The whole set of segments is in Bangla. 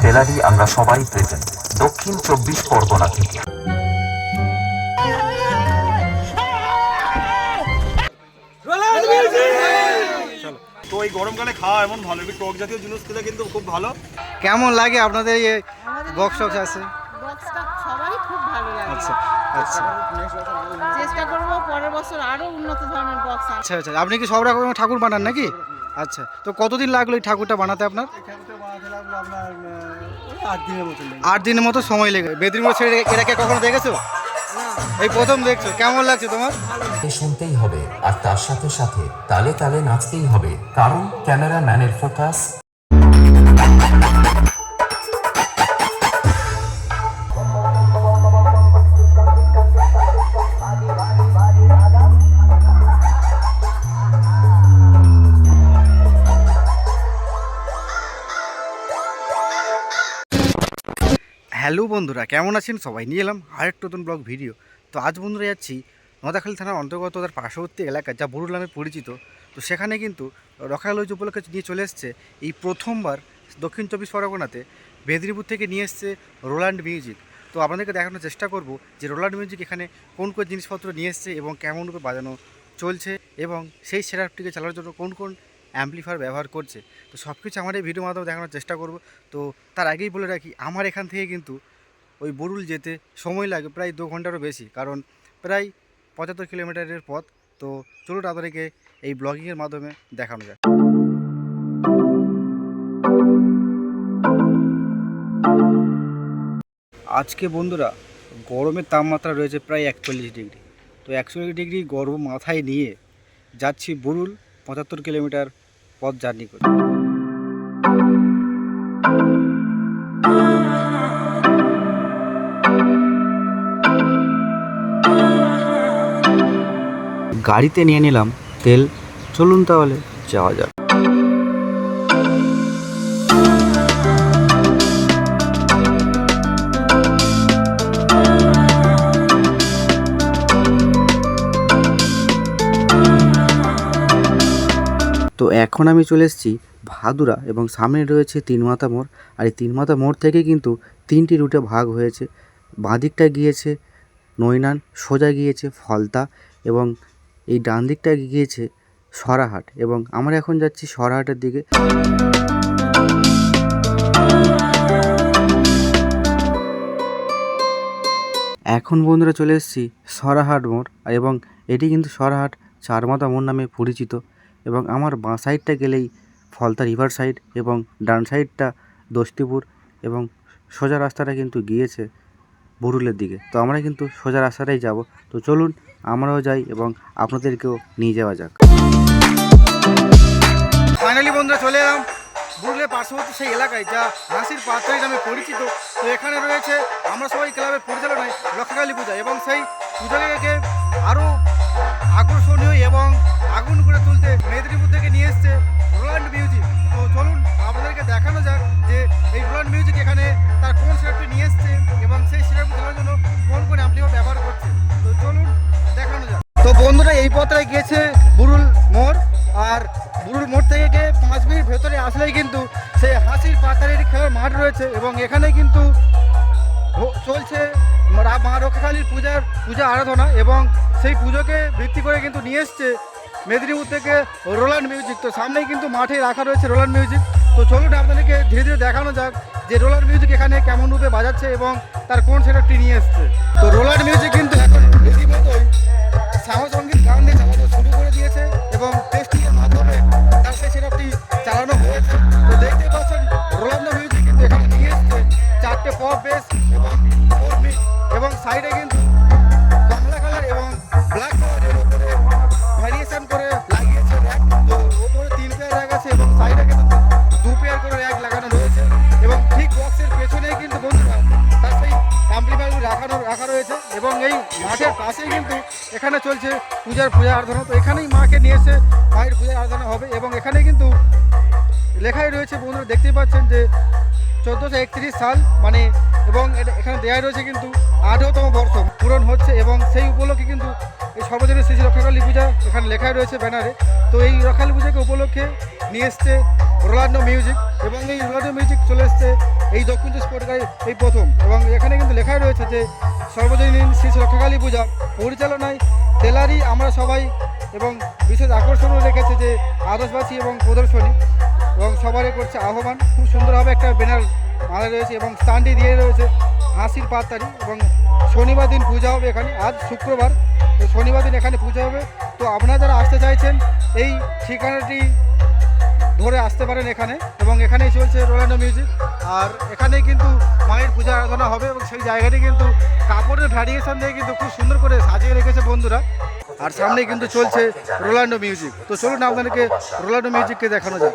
ট্রেলারই আমরা সবাই প্রেজেন্ট দক্ষিণ চব্বিশ পরগনা থেকে। তো এই গরমকালে খাওয়া এমন ভালো একটু টক জাতীয় জিনিস খেলে কিন্তু খুব ভালো। কেমন লাগে আপনাদের এই বক্স টক্স আছে? বক্সটা সবারই খুব ভালো লাগে। আচ্ছা আচ্ছা। চেষ্টা করব পরের বছর আরও উন্নত ধরনের বক্স আচ্ছা আচ্ছা। আপনি কি সব রকমের ঠাকুর বানান নাকি? আচ্ছা তো কতদিন লাগল এই ঠাকুরটা বানাতে আপনার আট দিনের মতন আট দিনের মতো সময় লেগে বেদরিমোড় ছেড়ে এটাকে কখনো দেখেছ? এই প্রথম দেখছ। কেমন লাগছে তোমার? শুনতেই হবে আর তার সাথে সাথে তালে তালে নাচতেই হবে কারণ ক্যামেরাম্যানের ফোকাস বন্ধুরা, কেমন আছেন? সবাই নিয়ে এলাম আরেকটা নতুন ব্লগ ভিডিও। তো আজ বন্ধুরা যাচ্ছি নদাখালী থানার অন্তর্গত তার পার্শ্ববর্তী এলাকা যা বরুল নামে পরিচিত। তো সেখানে কিন্তু রখালজ উপলক্ষে নিয়ে চলে এসছে এই প্রথমবার দক্ষিণ চব্বিশ পরগনাতে বেদরিপুর থেকে নিয়ে এসছে রোল্যান্ড মিউজিক। তো আপনাদেরকে দেখানোর চেষ্টা করব যে রোল্যান্ড মিউজিক এখানে কোন কোন জিনিসপত্র নিয়ে এসছে এবং কেমন রূপে বাজানো চলছে এবং সেই সেটআপটিকে চালানোর জন্য কোন কোন অ্যাম্পলিফায়ার ব্যবহার করছে। তো সব কিছু আমার এই ভিডিওর মাধ্যমে দেখানোর চেষ্টা করব। তো তার আগেই বলে রাখি, আমার এখান থেকে কিন্তু ওই বরুল যেতে সময় লাগে প্রায় দু ঘন্টারও বেশি, কারণ প্রায় পঁচাত্তর কিলোমিটারের পথ। তো চলুন আপনাদেরকে এই ব্লগিংয়ের মাধ্যমে দেখানো যায় আজকে বন্ধুরা গরমের তাপমাত্রা রয়েছে প্রায় একচল্লিশ ডিগ্রি। তো একচল্লিশ ডিগ্রি গরম মাথায় নিয়ে যাচ্ছি বরুল পঁচাত্তর কিলোমিটার পথ জার্নি করে গাড়িতে নিয়ে নিলাম, তেল। চলুন তাহলে, যাওয়া যাক। তো এখন আমি চলে এসেছি ভাদুরা এবং সামনে রয়েছে তিনমাথা মোড়। আর এই তিনমাথা মোড় থেকে কিন্তু তিনটি রুটে ভাগ হয়েছে। বাঁদিকটা গিয়েছে নৈনান, সোজা গিয়েছে ফলতা এবং এই ডান দিকটা গিয়েছে সরাহাট এবং আমরা এখন যাচ্ছি সরাহাটের দিকে। এখন বন্ধুরা চলে এসেছি সরাহাট মোড় এবং এটি কিন্তু সরাহাট চারমাথা মোড় নামে পরিচিত এবং আমার বাঁ সাইডটা গেলেই ফলতা রিভার সাইড এবং ডান সাইডটা দোস্তিপুর এবং সোজা রাস্তাটা কিন্তু গিয়েছে বুরুলের দিকে। তো আমরা কিন্তু সোজা রাস্তাটাই যাব। তো চলুন, আমরাও যাই এবং আপনাদেরকেও নিয়ে যাওয়া যাক। ফাইনালি বন্ধুরা চলে এলাম বুরুলের পার্শ্ববর্তী সেই এলাকায় যা হাসির পাত্রী নামে পরিচিত। তো এখানে রয়েছে আমরা সবাই ক্লাবের পরিচালনায় লক্ষ্মীকালী পূজা এবং সেই পুজোকে আরও আকর্ষণীয় এবং আগুন করে তুলতে মেদিনীপুর থেকে নিয়ে এসছে রোল্যান্ড মিউজিক তো চলুন, আপনাদেরকে দেখানো যাক যে এই রোল্যান্ড মিউজিক এখানে তার কোন সিরাপটি নিয়ে এসছে এবং সেই সিরাপটি চালানোর জন্য কোন কোন অ্যাম্পলিফায়ার ব্যবহার করছে? তো চলুন দেখানো যাক। তো বন্ধুরা, এই পথটায় গিয়েছে বুরুল মোড় আর বুরুল মোড় থেকে গিয়ে পাঁচ মিনিট ভেতরে আসলেই কিন্তু সেই হাসির পাতারের খেলার মাঠ রয়েছে এবং এখানে কিন্তু চলছে মা রক্ষাকালীর পূজার পূজা আরাধনা এবং সেই পুজোকে ভিত্তি করে কিন্তু নিয়ে এসছে মেদিনীপুর থেকে রোল্যান্ড মিউজিক তো সামনেই কিন্তু মাঠে রাখা রয়েছে রোল্যান্ড মিউজিক তো চলুন আপনাদেরকে ধীরে ধীরে দেখানো যাক যে রোলার মিউজিক এখানে কেমন রূপে বাজাচ্ছে এবং তার কোন সেটআপটি নিয়ে এসছে। তো রোলার মিউজিক কিন্তু এখন রীতিমতোই শ্যামসঙ্গীত গান দিয়ে শুরু করে দিয়েছে এবং একত্রিশ সাল মানে এবং এখানে দেওয়া রয়েছে কিন্তু আঠেরোতম বর্ষ পূরণ হচ্ছে এবং সেই উপলক্ষে কিন্তু এই সর্বজনীন শ্রী রক্ষাকালী পূজা এখানে লেখাই রয়েছে ব্যানারে। তো এই রক্ষালী পূজাকে উপলক্ষে নিয়ে এসছে রোলান্ডো মিউজিক এবং এই রোলান্ডো মিউজিক চলে এসছে এই দক্ষিণ চব্বিশ পরগনায় এই প্রথম এবং এখানে কিন্তু লেখাই রয়েছে যে সর্বজনীন শ্রী রক্ষাকালী পূজা পরিচালনায় তেলারি আমরা সবাই এবং বিশেষ আকর্ষণও রেখেছে যে আদর্শবাসী এবং প্রদর্শনী। এবং সবারই করছে আহ্বান। খুব সুন্দরভাবে একটা ব্যানার মারা রয়েছে এবং স্থানটি দিয়ে রয়েছে হাসির পাঁচ তারিখ এবং শনিবার দিন পূজা হবে এখানে। আজ শুক্রবার, তো শনিবার দিন এখানে পূজা হবে। তো আপনারা যারা আসতে চাইছেন, এই ঠিকানাটি ধরে আসতে পারেন এখানে এবং এখানেই চলছে রোলান্ডো মিউজিক। আর এখানেই কিন্তু মায়ের পূজা আরাধনা হবে এবং সেই জায়গাটি কিন্তু কাপড়ের ভ্যারিয়েশন দিয়ে কিন্তু খুব সুন্দর করে সাজিয়ে রেখেছে বন্ধুরা। আর সামনে কিন্তু চলছে রোলান্ডো মিউজিক। তো চলুন আপনাদেরকে রোলান্ডো মিউজিককে দেখানো যাক।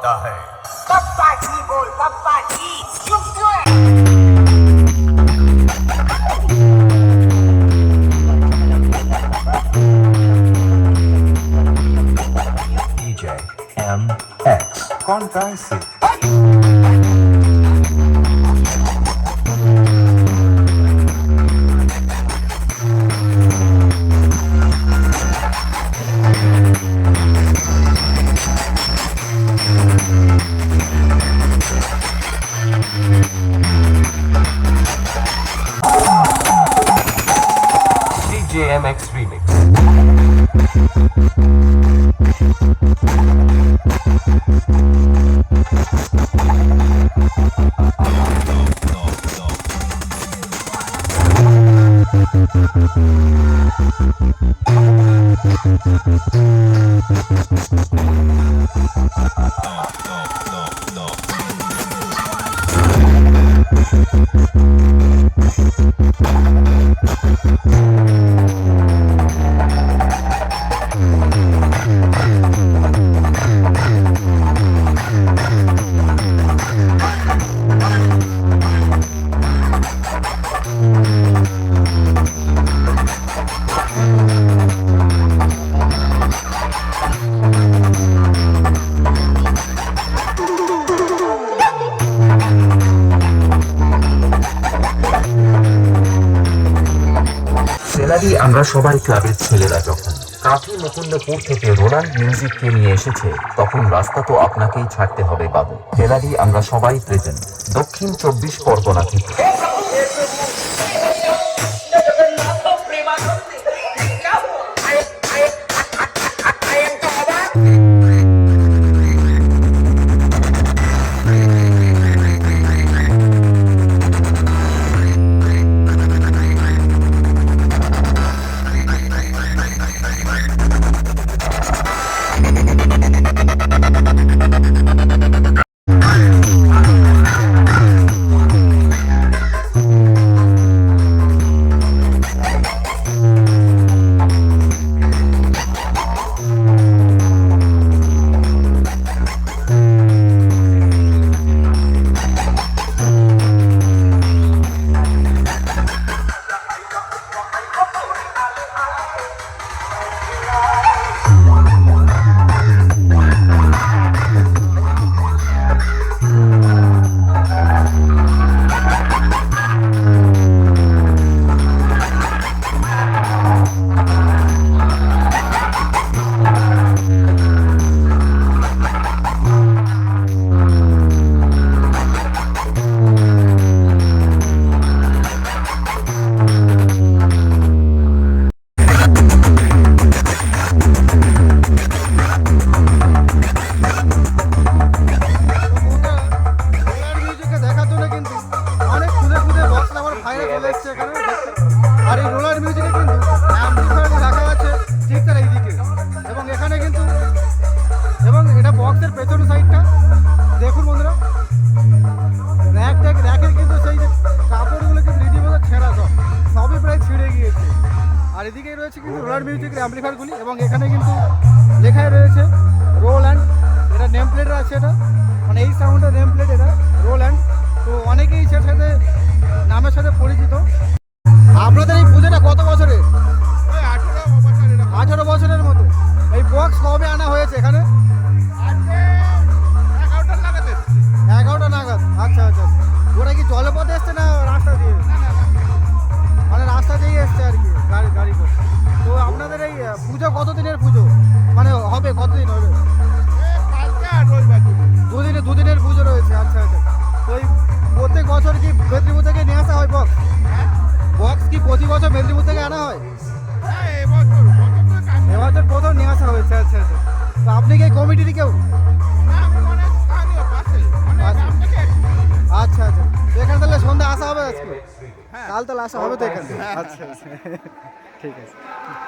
होता है। पप्पा जी बोल पप्पा जी। चुप क्यों कौन था इसे? আমরা সবাই ক্লাবের ছেলেরা যখন কাঠি মুকুন্দপুর থেকে রোনাল মিউজিককে নিয়ে এসেছে, তখন রাস্তা তো আপনাকেই ছাড়তে হবে, বাবু। ফেরারি আমরা সবাই প্রেজেন্ট দক্ষিণ চব্বিশ পরগনা থেকে। মানে এই সাউন্ডের নেম প্লেট এটা রোল অ্যান্ড তো অনেকেই সেটার সাথে নামের সাথে পরিচিত। আপনাদের এই পুজোটা কত বছরের? আঠারো বছরের মতো। এই বক্স কবে আনা হয়েছে এখানে? প্রতি বছর মেদিনীপুর থেকে আনা হয়। এবছর প্রথম নিয়ে আসা হয়েছে আচ্ছা আচ্ছা। তো আপনি কি এই কমিটির কেউ? আচ্ছা আচ্ছা। এখানে তাহলে সন্ধ্যা আসা হবে আজকে? কাল তাহলে আসা হবে তো এখানে? আচ্ছা আচ্ছা। ঠিক আছে।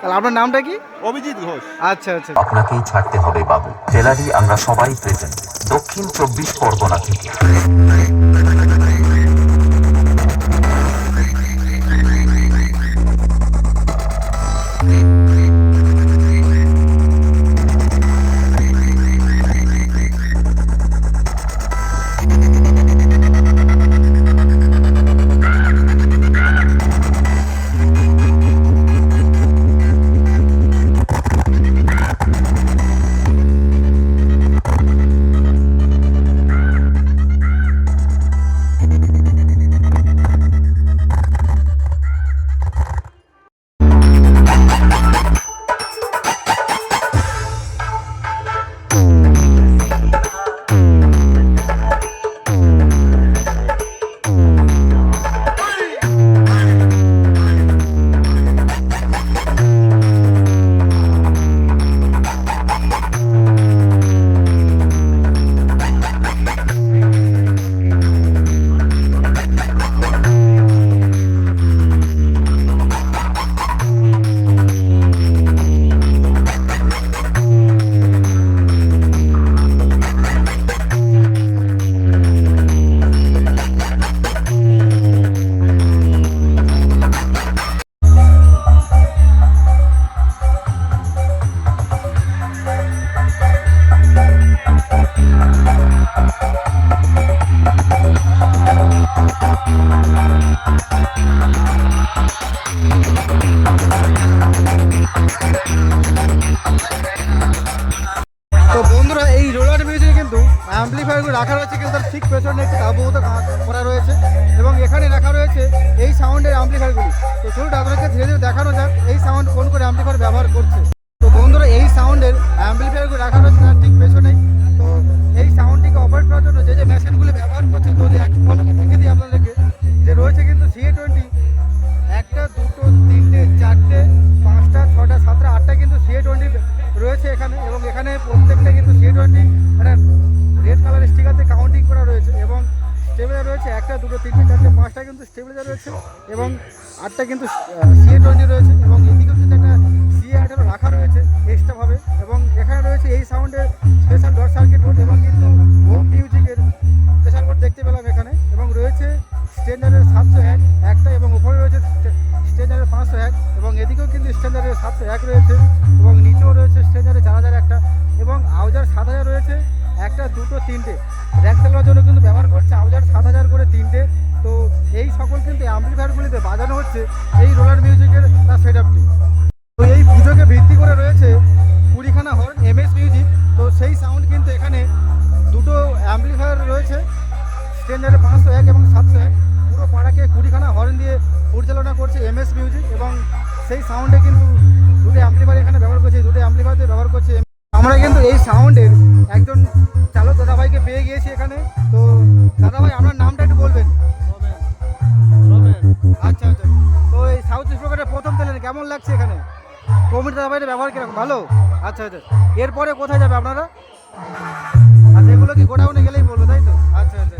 তাহলে আপনার নামটা কি? অভিজিৎ ঘোষ। আচ্ছা আচ্ছা। আপনাকেই ছাড়তে হবে বাবু। জেলারই আমরা সবাই প্রেজেন্ট দক্ষিণ চব্বিশ পরগনা থেকে। এবং আটটা কিন্তু সিএ টোয়েন্টি রয়েছে এবং এদিকেও কিন্তু একটা সিএ আঠারো রাখা রয়েছে এক্সট্রাভাবে এবং এখানে রয়েছে এই সাউন্ডের স্পেশাল ডট সার্কিট বোর্ড এবং কিন্তু হোম মিউজিকের স্পেশাল বোর্ড দেখতে পেলাম এখানে এবং রয়েছে স্ট্যান্ডার্ডের সাতশো এক, একটা এবং উপরে রয়েছে স্ট্যান্ডার্ডের পাঁচশো এক এবং এদিকেও কিন্তু স্ট্যান্ডার্ডের সাতশো এক রয়েছে এবং নিচেও রয়েছে স্ট্যান্ডার্ডের চার হাজার একটা এবং আউজার সাত হাজার রয়েছে, একটা, দুটো, তিনটে। র্যাক চালানোর জন্য কিন্তু ব্যবহার করছে আউজার সাত হাজার করে তিনটে তো এই সকল কিন্তু অ্যাম্পলিফায়ারগুলিতে বাজানো হচ্ছে এই রোলার মিউজিকের তার সেট আপটি তো এই পুজোকে ভিত্তি করে রয়েছে কুড়িখানা হর্ন এম এস মিউজিক তো সেই সাউন্ড কিন্তু এখানে দুটো অ্যাম্পলিফায়ার রয়েছে স্ট্যান্ডার্ডে পাঁচশো এক এবং সাতশো এক। পুরো পাড়াকে কুড়িখানা হর্ন দিয়ে পরিচালনা করছে এম এস মিউজিক এবং সেই সাউন্ডে কিন্তু দুটো অ্যাম্পলিফায়ার এখানে ব্যবহার করছে, দুটো অ্যাম্পলিফায়ার দিয়ে ব্যবহার করছে। আমরা কিন্তু এই সাউন্ডের একজন চালক দাদাভাইকে পেয়ে গিয়েছি এখানে। তো দাদাভাই, আপনার নামটা আচ্ছা আচ্ছা তো এই সাউথ স্পোকেটের প্রথম তেলেন কেমন লাগছে এখানে? কমিটি দাদাভাইয়ের ব্যবহার কীরকম? ভালো? আচ্ছা আচ্ছা। এরপরে কোথায় যাবে আপনারা? আচ্ছা এগুলো কি গোডাউনে গেলেই বলব তাই তো? আচ্ছা আচ্ছা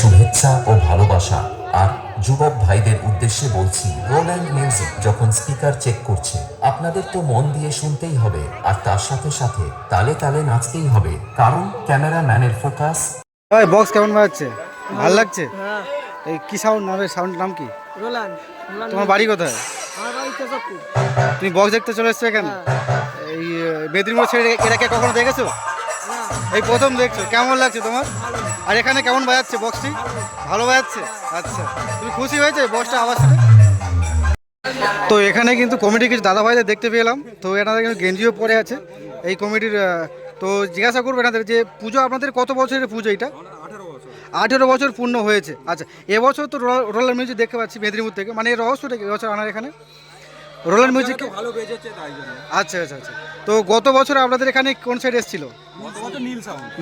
শুভেচ্ছা ও ভালোবাসা। আর যুবক ভাইদের উদ্দেশ্যে বলছি রোল্যান্ড মিউজিক যখন স্পিকার চেক করছে আপনাদের তো মন দিয়ে শুনতেই হবে আর তার সাথে সাথে তালে তালে নাচতেই হবে। কারণ ক্যামেরাম্যানের ফোকাস ভাই বক্স কেমন বাজছে? ভালো লাগছে? এই কি সাউন্ড নামে সাউন্ড নাম কি? রোলান তোমার বাড়ি কোথায়? তুমি বক্স দেখতে চলে এসছো এখানে? এই আহ, মেদিনীপুর ছেড়ে এটাকে কখনো দেখেছ? এই প্রথম দেখছ কেমন লাগছে তোমার? আর এখানে কেমন বাজাচ্ছে বক্সটি ভালো বাজাচ্ছে? আচ্ছা তুমি খুশি হয়েছে বক্সটা আওয়াজ তো এখানে কিন্তু কমিটি কিছু দাদা ভাইদের দেখতে পেলাম। তো এনাদের কিন্তু গেঞ্জিও পরে আছে। এই কমিটির তো জিজ্ঞাসা করব এনাদের যে পুজো আপনাদের কত বছরের পুজো এটা? আঠেরো বছর পূর্ণ হয়েছে। আচ্ছা এবছর তো রোলার মিউজিক দেখতে পাচ্ছি মেদিনীপুর থেকে। মানে এর রহস্যটা এবছর আনার এখানে? রোলার মিউজিক ভালো বেজেছে তাই জন্য। আচ্ছা আচ্ছা আচ্ছা। তো গত বছর আপনাদের এখানে কোন সাইড এসেছিল?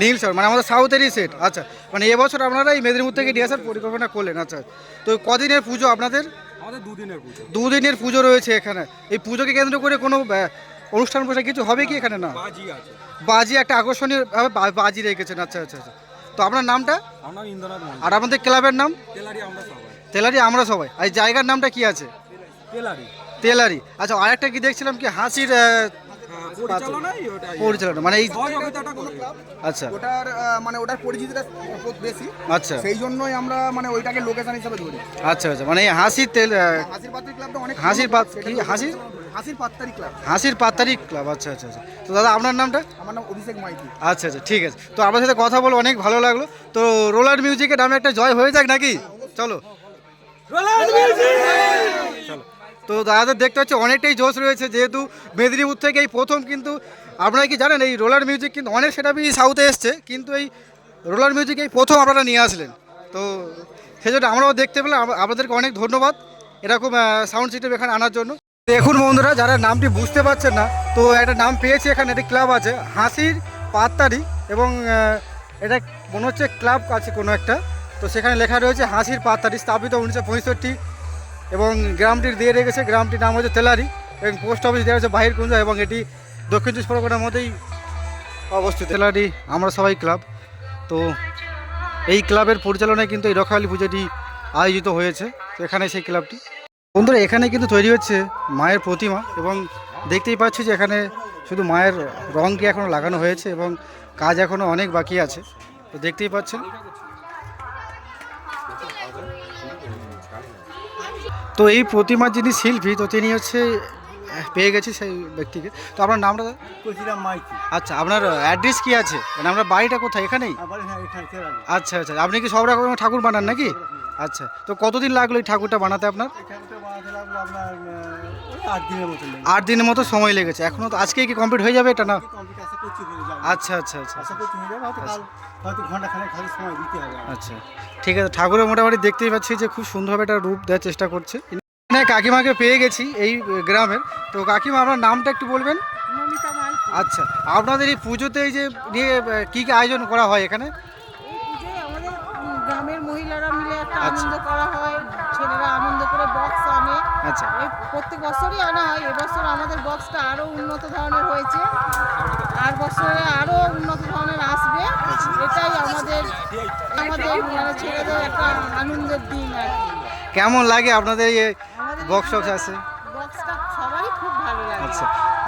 নীল সাউন্ড মানে আমাদের সাউথেরই সেট আচ্ছা মানে এবছর আপনারা এই মেদিনীপুর থেকে আসার পরিকল্পনা করলেন। আচ্ছা তো কদিনের পুজো আপনাদের? আমাদের দুদিনের পুজো। দুদিনের পুজো রয়েছে এখানে। এই পুজোকে কেন্দ্র করে কোনো অনুষ্ঠান পোশাক কিছু হবে কি এখানে? না। বাজি আছে। বাজি একটা আকর্ষণীয় বাজি রেখেছেন। আচ্ছা আচ্ছা আচ্ছা। তো আপনার নামটা? আর আমাদের ক্লাবের নাম? তেলারি আমরা সবাই। আর এই জায়গার নামটা কি আছে? তেলারি তেলারি আচ্ছা আরেকটা কি দেখছিলাম কি হাসির হ্যাঁ, পরিচালনা মানে এই আচ্ছা। ওটার মানে ওটার পরিচিতিটা বেশি। আচ্ছা। সেই জন্যই আমরা মানে ওইটাকে লোকেশন হিসাবে ধরি। আচ্ছা আচ্ছা। মানে হাসির তেল হাসির পাত্রী ক্লাবটা অনেক হাসির পাত কি হাসির? হাসির পাত্তারি ক্লাব হাসির পাতারি ক্লাব আচ্ছা আচ্ছা আচ্ছা। তো দাদা আপনার নামটা? আমার নাম অভিষেক মাইতি। আচ্ছা আচ্ছা ঠিক আছে। তো আপনার সাথে কথা বলে অনেক ভালো লাগল। তো রোলার মিউজিকের নামে একটা জয় হয়ে যাক নাকি? চলো। চলো। তো দাদাদের দেখতে হচ্ছে অনেকটাই জোশ রয়েছে যেহেতু মেদিনীপুর থেকে এই প্রথম কিন্তু আপনারা কি জানেন এই রোলার মিউজিক কিন্তু অনেক সেটাপি সাউথে এসছে কিন্তু এই রোলার মিউজিক এই প্রথম আপনারা নিয়ে আসলেন। তো সেজন্য আমরাও দেখতে পেলাম। আপনাদেরকে অনেক ধন্যবাদ। এরকম সাউন্ড সিস্টেম এখানে আনার জন্য। দেখুন বন্ধুরা, যারা নামটি বুঝতে পারছেন না, তো একটা নাম পেয়েছি এখানে, একটি ক্লাব আছে, হাসির পাত্তারি এবং এটা মনে হচ্ছে ক্লাব আছে কোনো একটা। তো সেখানে লেখা রয়েছে, হাসির পাত্তারি, স্থাপিত উনিশশো পঁয়ষট্টি এবং গ্রামটির দিয়ে রেখেছে, গ্রামটির নাম হচ্ছে তেলারি এবং পোস্ট অফিস দেওয়া হচ্ছে বাহিরকুঞ্জ এবং এটি দক্ষিণ চব্বিশ পরগনার মধ্যেই অবস্থিত। তেলারি, আমরা সবাই ক্লাব। তো এই ক্লাবের পরিচালনায় কিন্তু এই রক্ষালী পুজোটি আয়োজিত হয়েছে এখানে সেই ক্লাবটি। বন্ধুরা এখানে কিন্তু তৈরি হচ্ছে মায়ের প্রতিমা এবং দেখতেই পাচ্ছি যে এখানে শুধু মায়ের রঙটি এখনও লাগানো হয়েছে এবং কাজ এখনও অনেক বাকি আছে। তো দেখতেই পাচ্ছেন তো এই প্রতিমার যিনি শিল্পী তো তিনি হচ্ছে পেয়ে গেছি সেই ব্যক্তিকে। তো আপনার নামটা দাদা? মাইতি। আচ্ছা আপনার অ্যাড্রেস কি আছে? মানে আপনার বাড়িটা কোথায়? এখানেই? হ্যাঁ আচ্ছা আচ্ছা আপনি কি সব রকমের ঠাকুর বানান নাকি? আচ্ছা তো কতদিন লাগল এই ঠাকুরটা বানাতে আপনার? লাগল আপনার আট দিনের মতো আট দিনের মতো সময় লেগেছে। এখনও তো আজকে কি কমপ্লিট হয়ে যাবে এটা না? আচ্ছা আচ্ছা আচ্ছা আশা করছি হয়ে যাবে। হয়তো ঘণ্টা খানেক খালি সময় দিতে হবে। আচ্ছা ঠিক আছে। ঠাকুরের মোটামুটি দেখতেই পাচ্ছি যে খুব সুন্দরভাবে একটা রূপ দেওয়ার চেষ্টা করছে। এখানে কাকিমাকে পেয়ে গেছি এই গ্রামের। তো কাকিমা আপনার নামটা একটু বলবেন? আচ্ছা আপনাদের এই পুজোতে এই যে নিয়ে কি কি আয়োজন করা হয় এখানে? গ্রামের মহিলারা মিলে একটা আচ্ছা। আনন্দ করা হয়। ছেলেরা আনন্দ করে বক্স আনে। আচ্ছা। এই প্রত্যেক বছরই আনা হয়। এবছর আমাদের বক্সটা আরও উন্নত ধরনের হয়েছে। আর বছরে আরও উন্নত ধরনের আসবে। এটাই আমাদের আমাদের মানে ছেলেদের একটা আনন্দের দিন আর কি। কেমন লাগে আপনাদের বক্স আছে?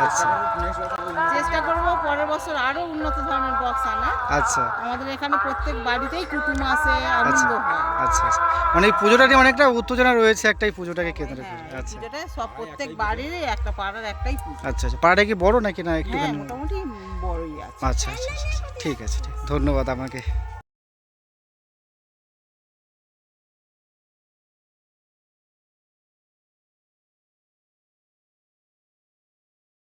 আচ্ছা। আচ্ছা চেষ্টা করব পরের বছর আরও উন্নত ধরনের বক্স আনা আচ্ছা। আমাদের এখানে প্রত্যেক বাড়িতেই কুটুম আসে আনন্দ হয়। আচ্ছা আচ্ছা। মানে এই পুজোটা নিয়ে অনেকটা উত্তেজনা রয়েছে একটা এই পুজোটাকে কেন্দ্র করে। আচ্ছা। যেটা সব প্রত্যেক বাড়িরই একটা পাড়ার একটাই পুজো। আচ্ছা আচ্ছা। পাড়াটা কি বড় নাকি না হ্যাঁ একটুখানি? মোটামুটি বড়ই আছে। আচ্ছা আচ্ছা আচ্ছা আচ্ছা। ঠিক আছে ঠিক। ধন্যবাদ আমাকে।